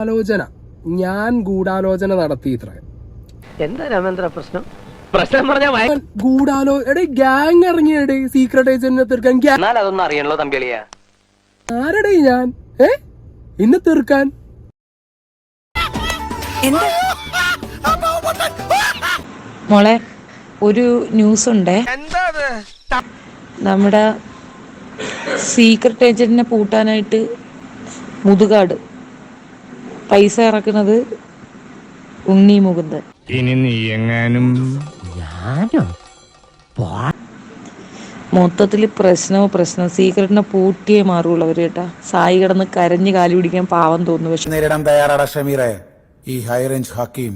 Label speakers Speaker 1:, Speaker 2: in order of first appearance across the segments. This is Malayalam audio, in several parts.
Speaker 1: ആലോചന. ഞാൻ ഗൂഢാലോചന നടത്തി ഇത്ര.
Speaker 2: എന്താ രാമേന്ദ്ര പ്രശ്നം? പ്രശ്നം പറഞ്ഞാ ഭയ-
Speaker 1: ഗൂഢാലോ എടേ ഗ്യാങ് ഇറങ്ങിയടേ സീക്രട്ട് ഏജന്റിനെ തീർക്കാൻ
Speaker 2: എന്നാൽ അതൊന്നും അറിയണല്ലോ തമ്പിളിയാ
Speaker 1: ആരടേ ഞാൻ? ഏ? ഇന്ന് തീർക്കാൻ?
Speaker 3: മോളെ ഒരു ന്യൂസ് ഉണ്ടേ. നമ്മുടെ സീക്രട്ട് ഏജന്റിനെ പൂട്ടാനായിട്ട് മുതുകാട്. പൈസ ഇറക്കുന്നത് ഉണ്ണി മുകുന്ദൻ.
Speaker 4: ഇനി നീ എങ്ങാനും
Speaker 3: മൊത്തത്തിൽ പ്രശ്നമോ പ്രശ്നം സീക്രട്ടിനെ പൂട്ടിയേ മാറുള്ളൂ അവർ കേട്ടാ. സായി കിടന്ന് കരഞ്ഞ് കാലി പിടിക്കാൻ പാവം തോന്നുന്നു പക്ഷെ.
Speaker 5: നേരിടാൻ തയ്യാറാടാ ഷമീറെ. ഈ ഹൈ റേഞ്ച് ഹക്കീം.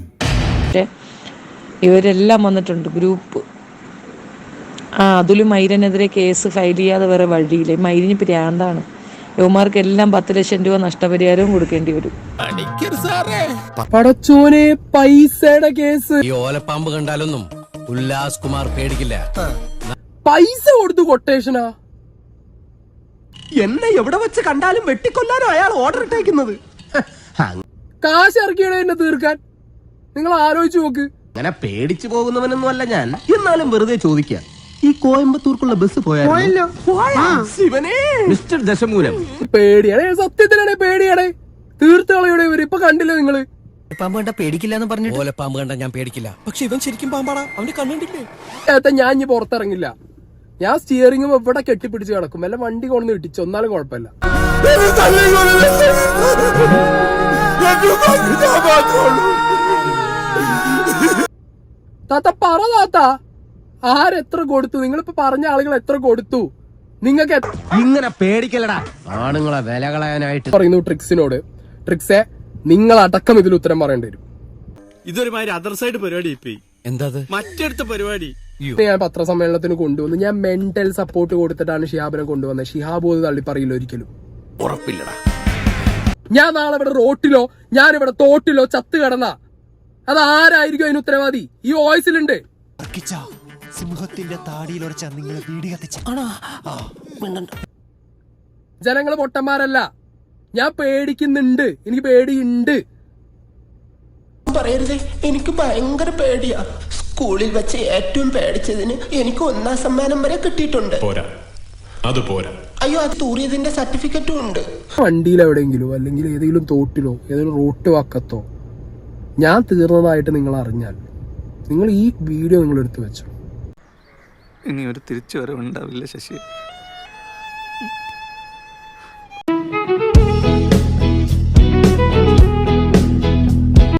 Speaker 3: ഇവരെല്ലാം വന്നിട്ടുണ്ട് ഗ്രൂപ്പ്. ആ അതിലും മൈരനെതിരെ കേസ് ഫയൽ ചെയ്യാതെ വേറെ വഴിയില്ല. മൈരിന് പ്രാന്താണ്. യുവമാർക്ക് എല്ലാം പത്ത് ലക്ഷം രൂപ നഷ്ടപരിഹാരവും കൊടുക്കേണ്ടി വരും.
Speaker 1: പടച്ചോനെ പൈസയുടെ കേസ്.
Speaker 6: ഈ ഓലപ്പാമ്പ് കണ്ടാലൊന്നും ഉല്ലാസ് കുമാർ പേടിക്കില്ല.
Speaker 1: പൈസ കൊടുത്തു കൊട്ടേഷനാ?
Speaker 7: എന്നെ എവിടെ വെച്ച് കണ്ടാലും വെട്ടിക്കൊല്ലാനോ അയാൾ ഓർഡർ ഇട്ടേക്കുന്നത്.
Speaker 1: കാശ് ഇറക്കിയാണ് എന്നെ തീർക്കാൻ. നിങ്ങൾ ആലോചിച്ചു നോക്ക്.
Speaker 7: അങ്ങനെ പേടിച്ചു പോകുന്നവനൊന്നും അല്ല ഞാൻ. എന്നാലും വെറുതെ ചോദിക്കാം. ഈ കോയമ്പത്തൂർക്കുള്ള ബസ് പോയാലോ ശിവനേ. മിസ്റ്റർ ദശമൂലം.
Speaker 1: പേടിയാണേ സത്യത്തിലാണേ പേടിയാണേ തീർത്ത് കളയുടെ ഇവർ. ഇപ്പൊ കണ്ടില്ലേ നിങ്ങൾ?
Speaker 6: പാമ്പ് കണ്ട പേടിക്കില്ല എന്ന് പറഞ്ഞു ഓലപ്പാമ്പ് കണ്ട ഞാൻ പേടിക്കില്ല. പക്ഷെ ഇവൻ ശരിക്കും പാമ്പാടാ. അവന്റെ കണ്ടിട്ടില്ലേ
Speaker 1: നേരത്തെ ഞാൻ ഇനി പുറത്തിറങ്ങില്ല. ഞാൻ സ്റ്റിയറിംഗും എവിടെ കെട്ടിപ്പിടിച്ച് കിടക്കും. അല്ല വണ്ടി കൊണ്ടു ഇട്ടിച്ചു ഒന്നാലും കുഴപ്പമില്ല. താത്ത പറ താത്ത. ആരെത്ര കൊടുത്തു? നിങ്ങളിപ്പോ പറഞ്ഞ ആളുകൾ എത്ര കൊടുത്തു? നിങ്ങൾക്ക്
Speaker 7: ഇങ്ങനെ പേടിക്കലടാ ആണുങ്ങളെ വില കളയാനായിട്ട്.
Speaker 1: പറയുന്നു ട്രിക്സിനോട്. ട്രിക്സെ നിങ്ങൾ അടക്കം ഇതിൽ ഉത്തരം പറയേണ്ടി വരും.
Speaker 8: ഇതൊരുമാതിരി അതർ സൈഡ് പരിപാടി എന്താത്?
Speaker 6: എന്താ
Speaker 8: മറ്റടുത്ത പരിപാടി.
Speaker 1: ഞാൻ പത്രസമ്മേളനത്തിന് കൊണ്ടുവന്നു. ഞാൻ മെന്റൽ സപ്പോർട്ട് കൊടുത്തിട്ടാണ് ഷിഹാബിനെ കൊണ്ടുവന്നത്. ഷിഹാബ് തള്ളി പറയില്ല ഒരിക്കലും.
Speaker 6: ഉറപ്പില്ലടാ.
Speaker 1: ഞാൻ നാളെ ഇവിടെ റോട്ടിലോ ഞാൻ ഇവിടെ തോട്ടിലോ ചത്ത് കിടന്ന? അത് ആരായിരിക്കും അതിന് ഉത്തരവാദി? ഈ വോയിസിലുണ്ട്
Speaker 9: സിംഹത്തിന്റെ താടിയിലൊരച്ച നിങ്ങൾ വീടി കത്തിച്ച.
Speaker 1: ജനങ്ങൾ പൊട്ടന്മാരല്ല. ഞാൻ പേടിക്കുന്നുണ്ട്. എനിക്ക് പേടിയുണ്ട്.
Speaker 10: പറയരുതേ. എനിക്ക് ഭയങ്കര പേടിയാ. സ്കൂളിൽ വെച്ച് ഏറ്റവും പേടിച്ചതിന് എനിക്ക് ഒന്നാം സമ്മാനം വരെ കിട്ടിയിട്ടുണ്ട്.
Speaker 8: പോരാ. അത് പോരാ.
Speaker 10: അയ്യോ അത് തൂറിയതിന്റെ സർട്ടിഫിക്കറ്റും ഉണ്ട്.
Speaker 1: വണ്ടിയിൽ എവിടെയെങ്കിലും അല്ലെങ്കിൽ ഏതെങ്കിലും തോട്ടിലോ ഏതെങ്കിലും റോട്ട് വക്കത്തോ ഞാൻ തീർന്നതായിട്ട് നിങ്ങൾ അറിഞ്ഞാൽ നിങ്ങൾ ഈ വീഡിയോ നിങ്ങൾ എടുത്തു വെച്ചു.
Speaker 8: ഇനി ഒരു തിരിച്ചു വരവുണ്ടാവില്ല ശശി.